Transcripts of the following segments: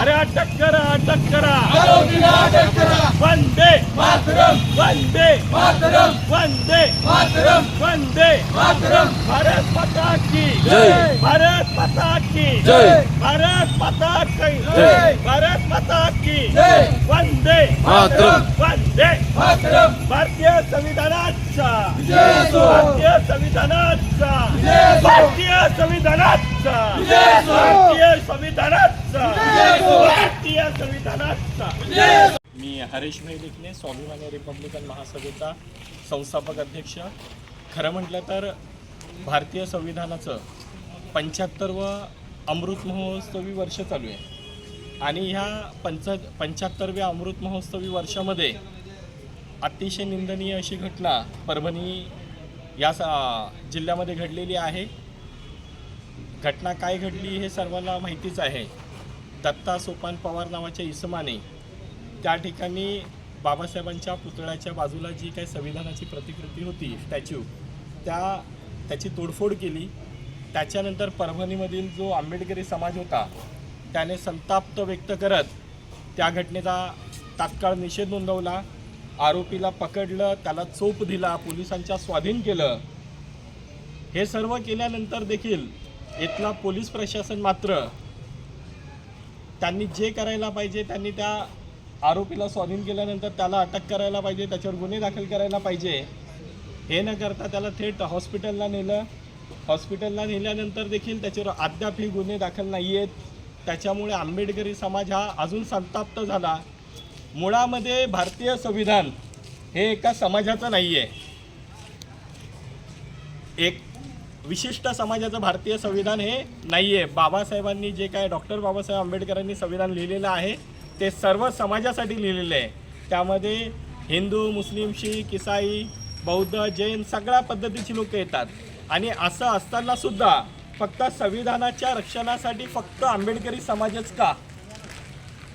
अरे अटक करा अटक करा. आरोपीला अटक करा. वंदे. मातरम. वंदे. मातरम. वंदे. मातरम. वंदे. मातरम. भारत माता की. जय. भारत माता की. जय. भारत माता की. जय. भारत माता की. जय. वंदे. मातरम. वंदे. मातरम. भारतीय संविधानाचा. भारतीय संविधानाचा. भारतीय संविधानाचा. भारतीय संविधानाचा. भारतीय संविधानाचा मी हरीश भाई स्वाभिमानी रिपब्लिकन महासभेचा संस्थापक अध्यक्ष. खरं म्हटलं तर भारतीय संविधानाचं पंच्याहत्तरवं अमृत महोत्सवी वर्ष चालू आहे. आणि ह्या पंच पंच्याहत्तरव्या अमृत महोत्सवी वर्षामध्ये अतिशय निंदनीय अशी घटना परभणी या जिल्ह्यामध्ये घडलेली आहे. घटना काय घडली हे सर्वांना माहितीच आहे. दत्ता सोपान पवार नावाच्या इसमाने त्या ठिकाणी बाबासाहेबांच्या पुतळ्याच्या बाजूला जी काही संविधानाची प्रतिकृती होती स्टॅच्यू त्या त्याची तोडफोड केली. त्याच्यानंतर परभणीमधील जो आंबेडकरी समाज होता त्याने संताप्त व्यक्त करत त्या घटनेचा तात्काळ निषेध नोंदवला. आरोपीला पकडलं त्याला चोप दिला पोलिसांच्या स्वाधीन केलं. हे सर्व केल्यानंतर देखील इथला पोलीस प्रशासन मात्र त्यांनी जे करायला पाहिजे त्यांनी त्या आरोपीला स्वाधीन केल्यानंतर त्याला अटक करायला पाहिजे त्याच्यावर गुन्हे दाखल करायला पाहिजे हे न करता त्याला थेट हॉस्पिटलला नेलं. हॉस्पिटलला नेल्यानंतर देखील त्याच्यावर अद्यापही गुन्हे दाखल नाही आहेत त्याच्यामुळे आंबेडकरी समाज हा अजून संताप्त झाला. मुळामध्ये भारतीय संविधान हे एका समाजाचं नाही आहे एक विशिष्ट समाजाचं भारतीय संविधान हे नाही आहे बाबासाहेबांनी जे काय डॉक्टर बाबासाहेब आंबेडकरांनी संविधान लिहिलेलं आहे ते सर्व समाजासाठी लिहिलेलं आहे. त्यामध्ये हिंदू मुस्लिम शीख इसाई बौद्ध जैन सगळ्या पद्धतीची लोक येतात. आणि असं असतानासुद्धा फक्त संविधानाच्या रक्षणासाठी फक्त आंबेडकरी समाजच का?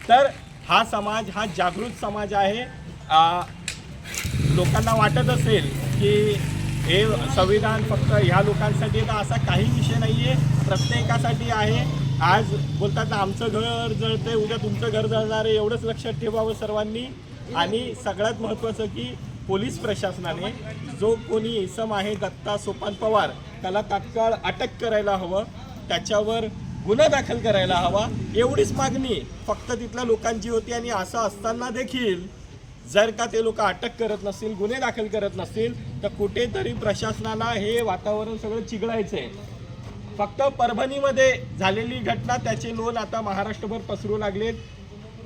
तर हा समाज हा जागृत समाज आहे. लोकांना वाटत असेल की हे संविधान फक्त ह्या लोकांसाठी तर असा काही विषय नाही आहे प्रत्येकासाठी आहे. आज बोलतात ना आमचं घर जळते उद्या तुमचं घर जळणार आहे एवढंच लक्षात ठेवावं सर्वांनी. आणि सगळ्यात महत्त्वाचं की पोलीस प्रशासनाने जो कोणी इसम आहे दत्ता सोपान पवार त्याला तात्काळ अटक करायला हवं त्याच्यावर गुन्हा दाखल करायला हवा एवढीच मागणी. फक्त तिथल्या लोकांची होती आणि असं असताना देखील जर का ते लोक अटक करत नसतील गुन्हे दाखल करत नसतील तर कुठेतरी प्रशासनाला हे वातावरण सगळं चिघळायचं आहे फक्त परभणीमध्ये झालेली घटना त्याचे लोन आता महाराष्ट्रभर पसरू लागलेत.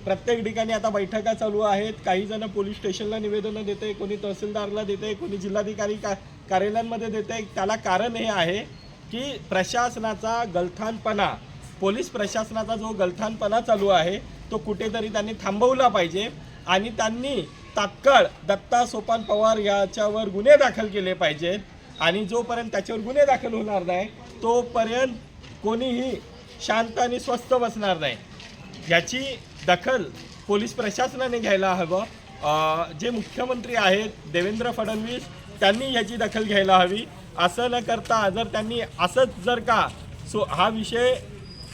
प्रत्येक ठिकाणी आता बैठका चालू आहेत. काही जण पोलीस स्टेशनला निवेदनं देत आहे कोणी तहसीलदारला देत आहे कोणी जिल्हाधिकारी का कार्यालयांमध्ये देत आहे त्याला कारण हे आहे की प्रशासनाचा गलथानपणा पोलीस प्रशासनाचा जो गलथानपणा चालू आहे तो कुठेतरी त्यांनी थांबवला पाहिजे. आणि त्यांनी तात्काळ दत्ता सोपान पवार याच्यावर गुन्हे दाखल केले पाहिजेत. आणि जोपर्यंत त्याच्यावर गुन्हे दाखल होणार नाही तोपर्यंत कोणीही शांत आणि स्वस्थ बसणार नाही. याची दखल पोलीस प्रशासनाने घ्यायला हवं. जे मुख्यमंत्री आहेत देवेंद्र फडणवीस त्यांनी याची दखल घ्यायला हवी. असं न करता जर त्यांनी असंच जर का सो हा विषय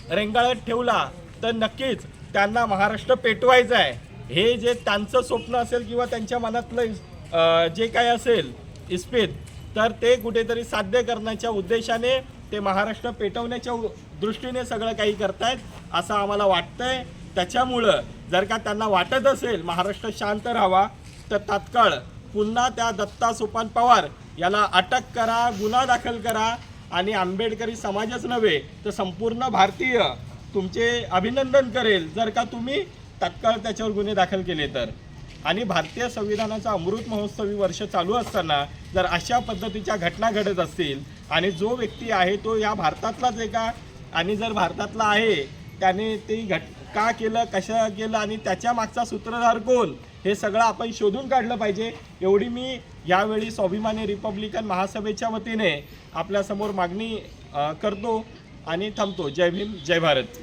रेंगाळत ठेवला तर नक्कीच त्यांना महाराष्ट्र पेटवायचा आहे. हे जे त्यांचं स्वप्न असेल किंवा त्यांच्या मनातलं जे काय असेल इस्पित तर ते कुठेतरी साध्य करण्याच्या उद्देशाने ते महाराष्ट्र पेटवण्याच्या दृष्टीने सगळं काही करतायत असं आम्हाला वाटतंय. त्याच्यामुळं जर का त्यांना वाटत असेल महाराष्ट्र शांत राहावा तर तात्काळ पुन्हा त्या दत्ता सोपान पवार याला अटक करा गुन्हा दाखल करा. आणि आंबेडकरी समाजच नव्हे तर संपूर्ण भारतीय तुमचे अभिनंदन करेल. जर का तुम्ही तात्काळ त्याच्यावर गुन्हे दाखल केले तर. आणि भारतीय संविधानाचा अमृत महोत्सवी वर्ष चालू असताना जर अशा पद्धतीच्या घटना घडत असतील आणि जो व्यक्ती आहे तो या भारतातलाच आहे का? आणि जर भारतातला आहे त्याने ते घट का केलं कशा केलं आणि त्याच्या मागचा सूत्रधार कोण? हे सगळं आपण शोधून काढलं पाहिजे. एवढी मी यावेळी स्वाभिमानी रिपब्लिकन महासभेच्या वतीने आपल्यासमोर मागणी करतो आणि थांबतो. जय भीम जय भारत.